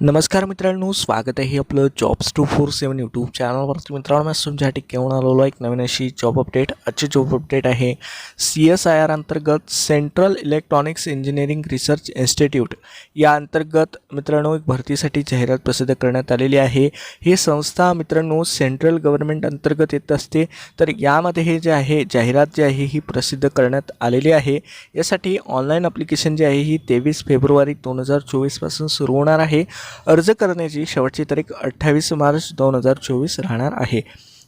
नमस्कार मित्रांनो स्वागत आहे आपलं jobs two four seven YouTube चॅनलवरती मित्रांनो मी तुमच्यासाठी घेऊन आलेलो एक नवीन अशी जॉब अपडेट आजची जॉब अपडेट आहे सी एस आय आर अंतर्गत Central Electronics Engineering Research Institute या अंतर्गत मित्रांनो एक भरतीसाठी जाहिरात प्रसिद्ध करण्यात आलेली आहे. ही संस्था मित्रांनो सेंट्रल गव्हर्नमेंट अंतर्गत येत असते. तर यामध्ये हे जे आहे जाहिरात जी आहे ही प्रसिद्ध करण्यात आलेली आहे. यासाठी ऑनलाईन अप्लिकेशन जे आहे ही तेवीस फेब्रुवारी दोन हजार चोवीसपासून सुरू होणार आहे. अर्ज करण्याची शेवटची तारीख अठ्ठावीस मार्च दोन हजार चोवीस राहणार आहे.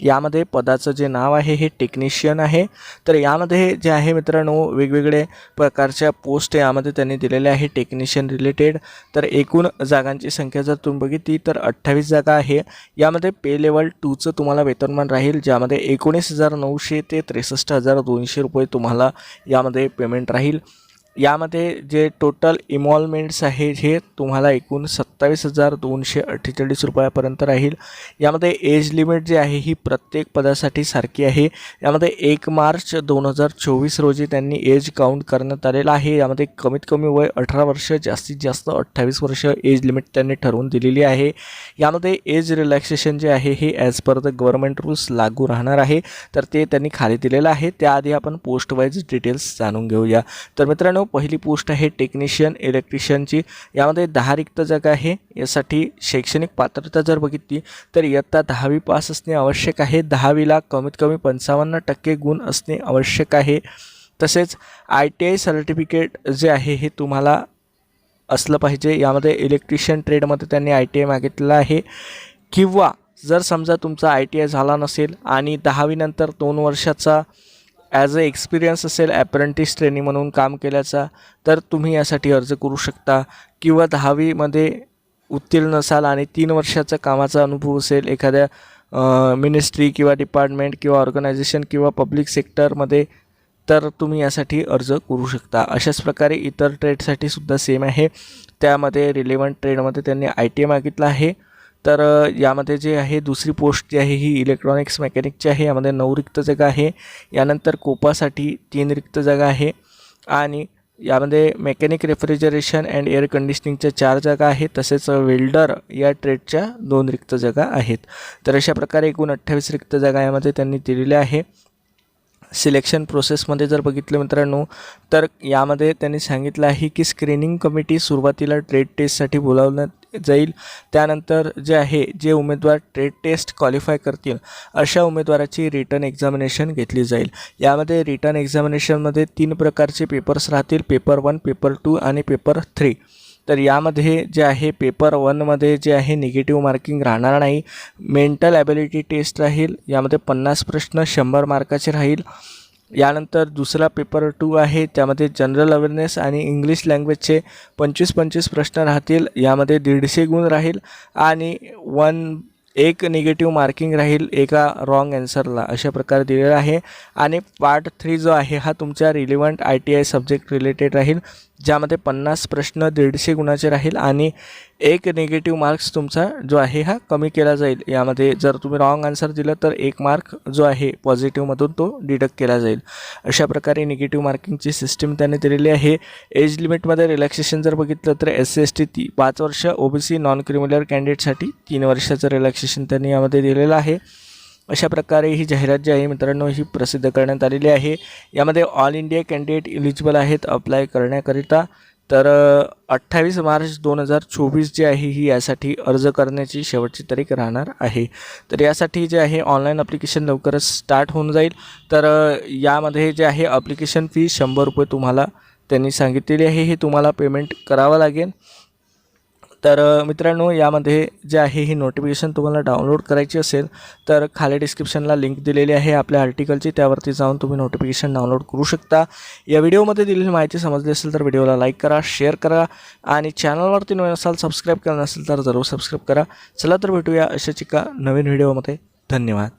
यामध्ये पदाचं जे नाव आहे हे टेक्निशियन आहे. तर यामध्ये जे आहे मित्रांनो वेगवेगळे प्रकारच्या पोस्ट यामध्ये त्यांनी दिलेल्या आहे टेक्निशियन रिलेटेड तर एकूण जागांची संख्या जर तुम्ही बघितली तर अठ्ठावीस जागा आहे. यामध्ये पे लेवल टूचं तुम्हाला वेतनमान राहील ज्यामध्ये एकोणीस हजार नऊशे ते त्रेसष्ट हजार दोनशे रुपये तुम्हाला यामध्ये पेमेंट राहील. यामध्ये जे टोटल इमॉलमेंट्स आहे हे तुम्हाला एकूण सत्तावीस हजार दोनशे अठ्ठेचाळीस रुपयापर्यंत राहील. यामध्ये एज लिमिट जी आहे ही प्रत्येक पदासाठी सारखी आहे. यामध्ये एक मार्च दोन हजार चोवीस रोजी त्यांनी एज काउंट करण्यात आलेला आहे. यामध्ये कमीत कमी वय अठरा वर्ष जास्तीत जास्त अठ्ठावीस वर्ष एज लिमिट त्यांनी ठरवून दिलेली आहे. यामध्ये एज रिलॅक्सेशन जे आहे हे as per the government rules लागू राहणार आहे. तर ते त्यांनी खाली दिलेलं आहे. त्याआधी आपण पोस्ट वाईज डिटेल्स जाणून घेऊया. तर मित्रांनो पहिली पोस्ट आहे टेक्निशियन इलेक्ट्रिशियनची यामध्ये दहा रिक्त जागा आहे. यासाठी शैक्षणिक पात्रता जर बघितली तर इयत्ता दहावी पास असणे आवश्यक आहे. दहावीला कमीत कमी पंचावन्न टक्के गुण असणे आवश्यक आहे. तसेच आय टी आय सर्टिफिकेट जे आहे हे तुम्हाला असलं पाहिजे. यामध्ये इलेक्ट्रिशियन ट्रेडमध्ये त्यांनी आय टी आय मागितलं आहे. किंवा जर समजा तुमचा आय टी आय झाला नसेल आणि दहावीनंतर दोन वर्षाचा ॲज अ एक्सपिरियन्स असेल ॲप्रेंटिस ट्रेनिंग म्हणून काम केल्याचा तर तुम्ही यासाठी अर्ज करू शकता. किंवा दहावीमध्ये उत्तीर्ण नसाल आणि तीन वर्षाचा कामाचा अनुभव असेल एखाद्या मिनिस्ट्री किंवा डिपार्टमेंट किंवा ऑर्गनायझेशन किंवा पब्लिक सेक्टरमध्ये तर तुम्ही यासाठी अर्ज करू शकता. अशाच प्रकारे इतर ट्रेडसाठी सुद्धा सेम आहे. त्यामध्ये रिलेवंट ट्रेडमध्ये त्यांनी आय टी आय मागितलं आहे. तर यामध्ये जे आहे दुसरी पोस्ट जी आहे ही इलेक्ट्रॉनिक्स मेकॅनिकची आहे. यामध्ये नऊ रिक्त जागा आहे. यानंतर कोपासाठी तीन रिक्त जागा आहे. आणि यामध्ये मेकॅनिक रेफ्रिजरेशन अँड एअर कंडिशनिंगच्या चार जागा आहेत. तसेच वेल्डर या ट्रेडच्या दोन रिक्त जागा आहेत. तर अशा प्रकारे एकूण अठ्ठावीस रिक्त जागा यामध्ये त्यांनी दिलेल्या आहे. सिलेक्शन प्रोसेसमध्ये जर बघितलं मित्रांनो तर यामध्ये त्यांनी सांगितलं आहे की स्क्रीनिंग कमिटी सुरुवातीला ट्रेड टेस्टसाठी बोलावण्यात जाईल. त्यानंतर जे आहे जे उमेदवार ट्रेड टेस्ट क्वालिफाय करतील अशा उमेदवाराची रिटर्न एक्झामिनेशन घेतली जाईल. यामध्ये रिटर्न एक्झामिनेशनमध्ये तीन प्रकारचे पेपर्स राहतील पेपर वन पेपर टू आणि पेपर थ्री तर यामध्ये जे आहे पेपर वनमध्ये जे आहे निगेटिव्ह मार्किंग राहणार नाही. मेंटल ॲबिलिटी टेस्ट राहील यामध्ये पन्नास प्रश्न शंभर मार्काचे राहील. यानंतर दुसरा पेपर टू आहे त्यामध्ये जनरल अवेअरनेस आणि इंग्लिश लँग्वेजचे पंचवीस पंचवीस प्रश्न राहतील यामध्ये दीडशे गुण राहील आणि वन एक निगेटिव्ह मार्किंग राहील एका रॉंग ॲन्सरला अशा प्रकारे दिलेला आहे. आणि पार्ट थ्री जो आहे हा तुमच्या relevant I T I subject related राहील. ज्यामध्ये पन्नास प्रश्न दीडशे गुणाचे राहील आणि एक निगेटिव्ह मार्क्स तुमचा जो आहे हा कमी केला जाईल. यामध्ये जर तुम्ही रॉंग आन्सर दिलं तर एक मार्क जो आहे पॉझिटिव्हमधून तो डिडक्ट केला जाईल. अशा प्रकारे निगेटिव्ह मार्किंगची सिस्टीम त्याने दिलेली आहे. एज लिमिटमध्ये रिलॅक्सेशन जर बघितलं तर एस सी एस टी ती पाच वर्ष O B C non criminal कॅन्डिडेटसाठी तीन वर्षाचं रिलॅक्सेशन त्यांनी यामध्ये दिलेलं आहे. अशा प्रकारे ही जाहिरात जी आहे मित्रांनो ही प्रसिद्ध करण्यात आलेली आहे. यामध्ये ऑल इंडिया कॅन्डिडेट इलिजिबल आहेत अप्लाय करण्याकरिता. तर अठ्ठावीस मार्च दोन हजार चोवीस जी आहे ही यासाठी अर्ज करण्याची शेवटची तारीख राहणार आहे. तर यासाठी जे आहे ऑनलाईन अप्लिकेशन लवकरच स्टार्ट होऊन जाईल. तर यामध्ये जे आहे अप्लिकेशन फी शंभर रुपये तुम्हाला त्यांनी सांगितलेली आहे. हे तुम्हाला पेमेंट करावं लागेल. तर मित्रांनो यामध्ये जे आहे ही नोटिफिकेशन तुम्हाला डाउनलोड करायची असेल तर खाली डिस्क्रिप्शनला लिंक दिलेली आहे आपल्या आर्टिकलची त्यावरती जाऊन तुम्ही नोटिफिकेशन डाउनलोड करू शकता. या व्हिडिओमध्ये दिलेली माहिती समजली असेल तर व्हिडिओला लाईक करा शेअर करा आणि चॅनलवरती नवीन असाल सबस्क्राईब केलं असेल तर जरूर सबस्क्राईब करा. चला तर भेटूया अशाच एका नवीन व्हिडिओमध्ये धन्यवाद.